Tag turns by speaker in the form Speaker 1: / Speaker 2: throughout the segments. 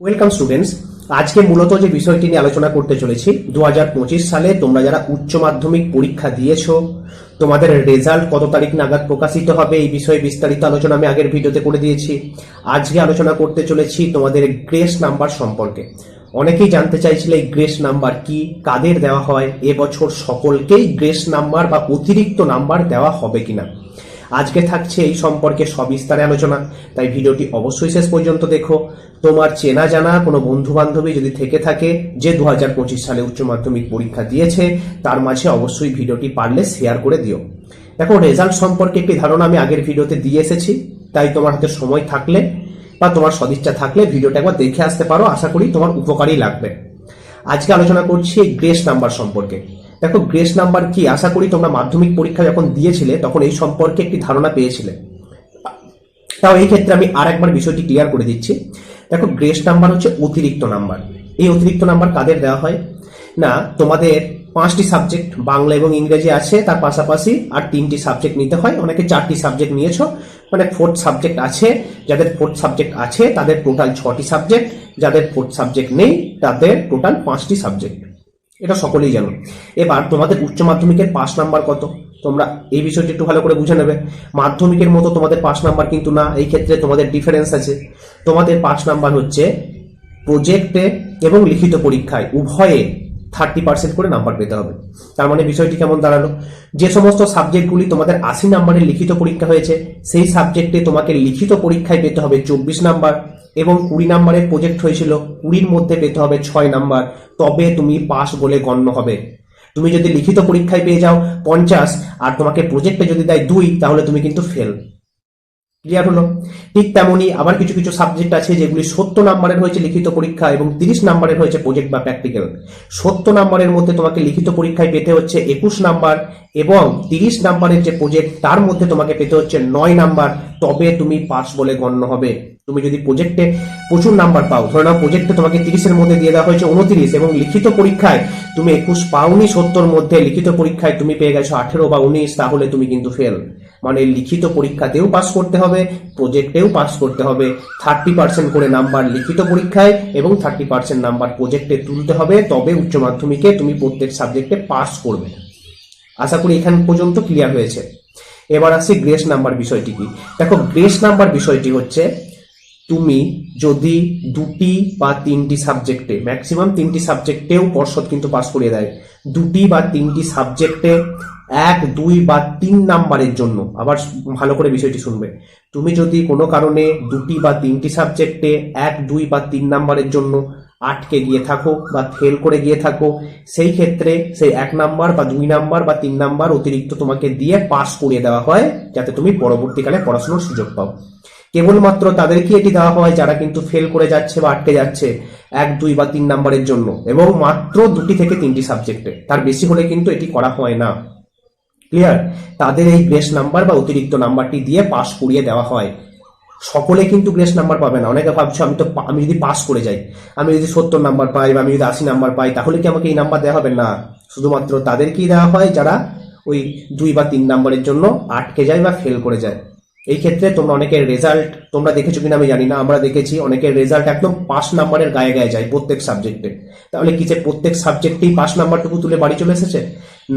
Speaker 1: Welcome students আজকে মূলত যে বিষয়টি নিয়ে আলোচনা করতে চলেছি দু হাজার পঁচিশ সালে তোমরা যারা উচ্চ মাধ্যমিক পরীক্ষা দিয়েছ, তোমাদের রেজাল্ট কত তারিখ নাগাদ প্রকাশিত হবে, এই বিষয়ে বিস্তারিত আলোচনা আমি আগের ভিডিওতে করে দিয়েছি। আজকে আলোচনা করতে চলেছি তোমাদের গ্রেস নাম্বার সম্পর্কে। অনেকেই জানতে চাইছিল এই গ্রেস নাম্বার কি, কাদের দেওয়া হয়, এবছর সকলকেই গ্রেস নাম্বার বা অতিরিক্ত নাম্বার দেওয়া হবে কিনা। আজকে থাকছে এই সম্পর্কে সবিস্তারে আলোচনা। তাই ভিডিওটি অবশ্যই শেষ পর্যন্ত দেখো। তোমার চেনা জানা কোনো বন্ধু বান্ধবী যদি থেকে থাকে, যে দু হাজার পঁচিশ সালে উচ্চ মাধ্যমিক পরীক্ষা দিয়েছে, তার মাঝে অবশ্যই ভিডিওটি পারলে শেয়ার করে দিও। দেখো রেজাল্ট সম্পর্কে একটি ধারণা আমি আগের ভিডিওতে দিয়ে এসেছি। তাই তোমার হাতে সময় থাকলে বা তোমার সদিচ্ছা থাকলে ভিডিওটা একবার দেখে আসতে পারো। আশা করি তোমার উপকারই লাগবে। আজকে আলোচনা করছি গ্রেস নাম্বার সম্পর্কে। দেখো, গ্রেস নাম্বার কি? আশা করি তোমরা মাধ্যমিক পরীক্ষা যখন দিয়েছিলে, তখন এই সম্পর্কে একটি ধারণা পেয়েছিলে। তাও এই ক্ষেত্রে আমি আর একবার বিষয়টি ক্লিয়ার করে দিচ্ছি। দেখো, গ্রেস নাম্বার হচ্ছে অতিরিক্ত নাম্বার। এই অতিরিক্ত নাম্বার কাদের দেওয়া হয়? না, তোমাদের পাঁচটি সাবজেক্ট, বাংলা এবং ইংরেজি আছে, তার পাশাপাশি আর তিনটি সাবজেক্ট নিতে হয়। অনেকে চারটি সাবজেক্ট নিয়েছো মানে ফোর্থ সাবজেক্ট আছে, যাদের ফোর্থ সাবজেক্ট আছে, তাদের টোটাল ছটি সাবজেক্ট যাদের ফোর্থ সাবজেক্ট নেই, তাদের টোটাল পাঁচটি সাবজেক্ট এটা সকলেই জানো। এবার তোমাদের উচ্চ মাধ্যমিকের পাস নাম্বার কত? তোমরা এই বিষয়টি একটু ভালো করে বুঝে নেবে। মাধ্যমিকের মতো তোমাদের পাস নাম্বার কিন্তু না, এই ক্ষেত্রে তোমাদের ডিফারেন্স আছে। তোমাদের পাস নাম্বার হচ্ছে প্রজেক্টে এবং লিখিত পরীক্ষায় উভয়ে থার্টি পার্সেন্ট করে নাম্বার পেতে হবে। তার মানে বিষয়টি কেমন দাঁড়াল? যে সমস্ত সাবজেক্টগুলি তোমাদের আশি নাম্বারের লিখিত পরীক্ষা হয়েছে, সেই সাবজেক্টে তোমাকে লিখিত পরীক্ষায় পেতে হবে চব্বিশ নাম্বার। এবং কুড়ি নাম্বারের প্রজেক্ট হয়েছিল, কুড়ির মধ্যে পেতে হবে ছয় নাম্বার। তবে তুমি পাস বলে গণ্য হবে। তুমি যদি লিখিত পরীক্ষায় পেয়ে যাও পঞ্চাশ, আর তোমাকে প্রজেক্টে যদি দেয় দুই, তাহলে তুমি কিন্তু ফেল ক্লিয়ার হলো? ঠিক তেমনই আবার কিছু কিছু সাবজেক্ট আছে যেগুলি সত্তর নাম্বারের হয়েছে লিখিত পরীক্ষা এবং তিরিশ নাম্বারের হয়েছে প্রজেক্ট বা প্র্যাকটিক্যাল সত্তর নাম্বারের মধ্যে তোমাকে লিখিত পরীক্ষায় পেতে হচ্ছে একুশ নাম্বার এবং তিরিশ নাম্বারের যে প্রজেক্ট তার মধ্যে তোমাকে পেতে হচ্ছে নয় নাম্বার। তবে তুমি পাস বলে গণ্য হবে। তুমি যদি প্রজেক্টে প্রচুর নাম্বার পাও, ধরে নাও প্রজেক্টে তোমাকে তিরিশের মধ্যে দিয়ে দেওয়া হয়েছে উনত্রিশ এবং লিখিত পরীক্ষায় তুমি একুশ পাওনি সত্তর মধ্যে, লিখিত পরীক্ষায় তুমি পেয়ে গেছো আঠেরো বা উনিশ, তাহলে তুমি কিন্তু ফেল মানে লিখিত পরীক্ষাতেও পাস করতে হবে প্রজেক্টেও পাস করতে হবে। থার্টি পার্সেন্ট করে নাম্বার লিখিত পরীক্ষায় এবং থার্টি পার্সেন্ট নাম্বার প্রজেক্টে তুলতে হবে, তবে উচ্চ মাধ্যমিকে তুমি প্রত্যেক সাবজেক্টে পাস করবে আশা করি এখান পর্যন্ত ক্লিয়ার হয়েছে। এবার আসছি গ্রেস নাম্বার বিষয়টি কি? দেখো গ্রেস নাম্বার বিষয়টি হচ্ছে তুমি যদি দুটি বা তিনটি সাবজেক্টে ম্যাক্সিমাম তিনটি সাবজেক্টেও পর্ষদ কিন্তু পাস করিয়ে দেয়। দুটি বা তিনটি সাবজেক্টে এক, দুই বা তিন নাম্বারের জন্য। আবার ভালো করে বিষয়টি শুনবে। তুমি যদি কোনো কারণে দুটি বা তিনটি সাবজেক্টে এক, দুই বা তিন নাম্বারের জন্য আটকে গিয়ে থাকো বা ফেল করে গিয়ে থাকো, সেই ক্ষেত্রে সেই এক নাম্বার বা দুই নাম্বার বা তিন নাম্বার অতিরিক্ত তোমাকে দিয়ে পাস করিয়ে দেওয়া হয়, যাতে তুমি পরবর্তীকালে পড়াশোনার সুযোগ পাও। কেবলমাত্র তাদেরকে এটি দেওয়া হয় যারা কিন্তু ফেল করে যাচ্ছে বা আটকে যাচ্ছে এক, দুই বা তিন নাম্বারের জন্য এবং মাত্র দুটি থেকে তিনটি সাবজেক্টে তার বেশি হলে কিন্তু এটি করা হয় না। ক্লিয়ার তাদের এই গ্রেস নাম্বার বা অতিরিক্ত নাম্বারটি দিয়ে পাস করিয়ে দেওয়া হয়। সকলে কিন্তু গ্রেস নাম্বার পাবে না। অনেকে ভাবছ, আমি তো আমি যদি পাস করে যাই, আমি যদি সত্তর নাম্বার পাই বা আমি যদি আশি নাম্বার পাই, তাহলে কি আমাকে এই নাম্বার দেওয়া হবে? না। শুধুমাত্র তাদেরকেই দেওয়া হয় যারা ওই দুই বা তিন নাম্বারের জন্য আটকে যায় বা ফেল করে যায়। এই ক্ষেত্রে তোমরা অনেকের রেজাল্ট তোমরা দেখেছ কিনা আমি জানি না, আমরা দেখেছি অনেকের রেজাল্ট একদম পাশ নাম্বারের গায়ে গায়ে যায় প্রত্যেক সাবজেক্টে তাহলে কি যে প্রত্যেক সাবজেক্টেই পাশ নাম্বারটুকু তুলে বাড়ি চলে এসেছে?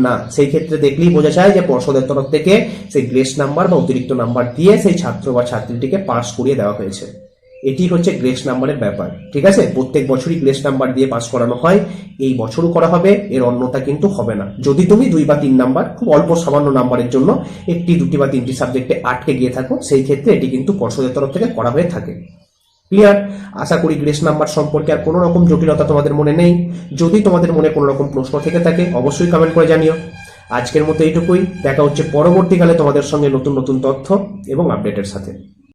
Speaker 1: না, সেই ক্ষেত্রে দেখলেই বোঝা যায় যে পর্ষদের তরফ থেকে সেই গ্রেস নাম্বার বা অতিরিক্ত নাম্বার দিয়ে সেই ছাত্র বা ছাত্রীটিকে পাশ করিয়ে দেওয়া হয়েছে। এটি হচ্ছে গ্রেস নাম্বারের ব্যাপার, ঠিক আছে? প্রত্যেক বছরই গ্রেস নাম্বার দিয়ে পাস করানো হয়, এই বছরও করা হবে, এর অন্যতা কিন্তু হবে না। যদি তুমি দুই বা তিন নাম্বার খুব অল্প সামান্য নাম্বারের জন্য একটি, দুটি বা তিনটি সাবজেক্টে আটকে গিয়ে থাকো, সেই ক্ষেত্রে এটি কিন্তু পর্ষদের তরফ থেকে করা হয়ে থাকে। ক্লিয়ার আশা করি গ্রেস নাম্বার সম্পর্কে আর কোনো রকম জটিলতা তোমাদের মনে নেই। যদি তোমাদের মনে কোনো রকম প্রশ্ন থেকে থাকে, অবশ্যই কমেন্ট করে জানিও। আজকের মতো এইটুকুই। দেখা হচ্ছে পরবর্তীকালে তোমাদের সঙ্গে নতুন নতুন তথ্য এবং আপডেটের সাথে।